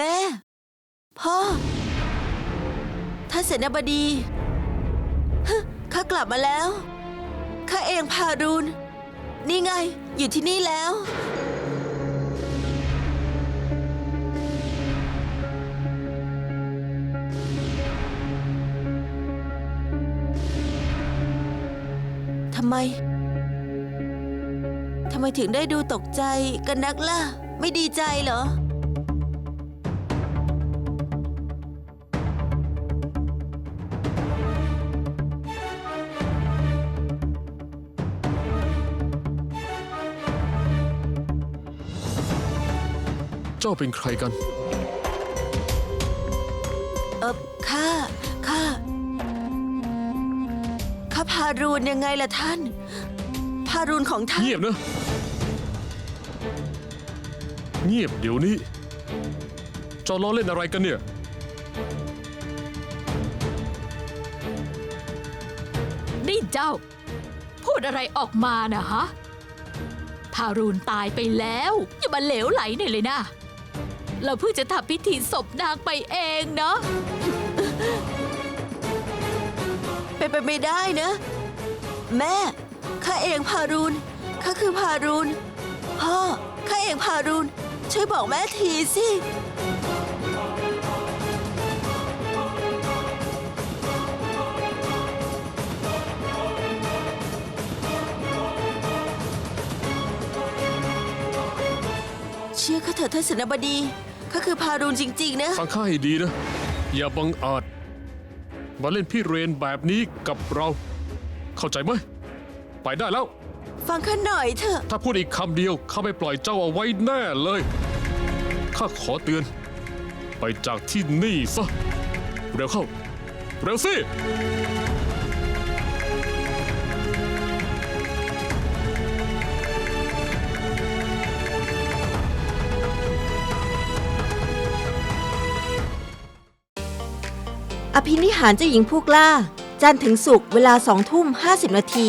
แม่ พ่อ ท่านเสนาบดีฮะข้ากลับมาแล้ว ข้าเองพารูนนี่ไง อยู่ที่นี่แล้ว ทำไม ทำไมถึงได้ดูตกใจกันนักล่ะ ไม่ดีใจเหรอ จ้าเป็นใครกัน เออข้า ข้า ข้าพารูนยังไงล่ะท่าน พารูนของท่าน เงียบนะ เงียบเดี๋ยวนี้เจ้าล้อเล่นอะไรกันเนี่ย นี่เจ้า พูดอะไรออกมานะฮะทารูนตายไปแล้ว อย่ามาเหลวไหลหน่อยเลยนะ เราเพิ่งจะทำพิธีศพนางไปเองเนาะเป็นไปไม่ได้นะ แม่ข้าเองพารูนข้าคือพารูนพ่อข้าเองพารูนช่วยบอกแม่ทีสิ ชื่อข้าเถอะท่านเสนาบดีข้าคือพารูนจริง ๆ นะ ฟังข้าให้ดีนะ อย่าบังอาจ มาเล่นพี่เรนแบบนี้กับเรา เข้าใจไหม ไปได้แล้ว ฟังข้าหน่อยเถอะ ถ้าพูดอีกคำเดียวข้าไม่ปล่อยเจ้าเอาไว้แน่เลย ข้าขอเตือน ไปจากที่นี่ซะ เร็วเข้า เร็วสิ อภินิหารเจ้าหญิงผู้กล้า จันทร์ถึงศุกร์เวลาสองทุ่มห้าสิบนาที